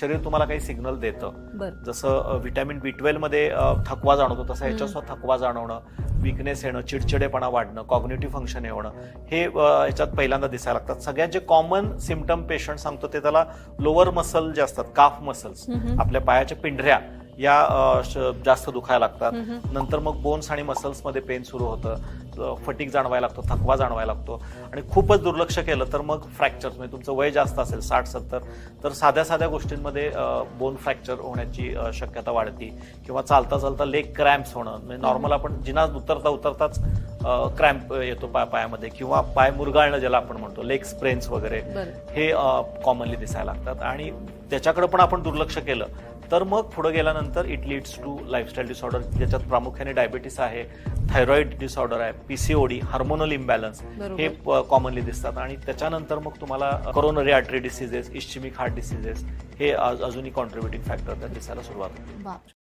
शरीर तुम्हाला काही सिग्नल देतं. जसं व्हिटॅमिन बी ट्वेल्वमध्ये थकवा जाणवतो तसं ह्याच्यात सुद्धा थकवा जाणवणं विकनेस येणं चिडचिडेपणा वाढणं कॉग्नेटिव्ह फंक्शन येणं हे ह्याच्यात पहिल्यांदा दिसायला लागतात. सगळ्यात जे कॉमन सिमटम पेशंट सांगतो ते त्याला लोअर मसल जे असतात काफ मसल्स. आपल्या पायाच्या पिंढऱ्या या जास्त दुखायला लागतात. नंतर मग बोन्स आणि मसल्समध्ये पेन सुरू होतं. फटीक जाणवायला लागतो थकवा जाणवायला लागतो. आणि खूपच दुर्लक्ष केलं तर मग फ्रॅक्चर म्हणजे तुमचं वय जास्त असेल साठ सत्तर तर साध्या साध्या गोष्टींमध्ये बोन फ्रॅक्चर होण्याची शक्यता वाढती. किंवा चालता चालता लेग क्रॅम्प्स होणं. म्हणजे नॉर्मल आपण जिना उतरता उतरताच क्रॅम्प येतो पाय पायामध्ये. किंवा पाय मुरगाळणं ज्याला आपण म्हणतो लेग स्प्रेन्स वगैरे. हे कॉमनली दिसायला लागतात. आणि त्याच्याकडे पण आपण दुर्लक्ष केलं तर मग पुढे गेल्यानंतर it leads to lifestyle disorder ज्याच्यात प्रामुख्याने डायबिटीस आहे थायरॉइड डिसऑर्डर आहे पीसीओडी हार्मोनल इम्बॅलन्स. हे कॉमनली दिसतात. आणि त्याच्यानंतर मग तुम्हाला coronary artery diseases ischemic heart diseases हे अजूनही कॉन्ट्रीब्युटिंग फॅक्टर त्यात दिसायला सुरुवात होते.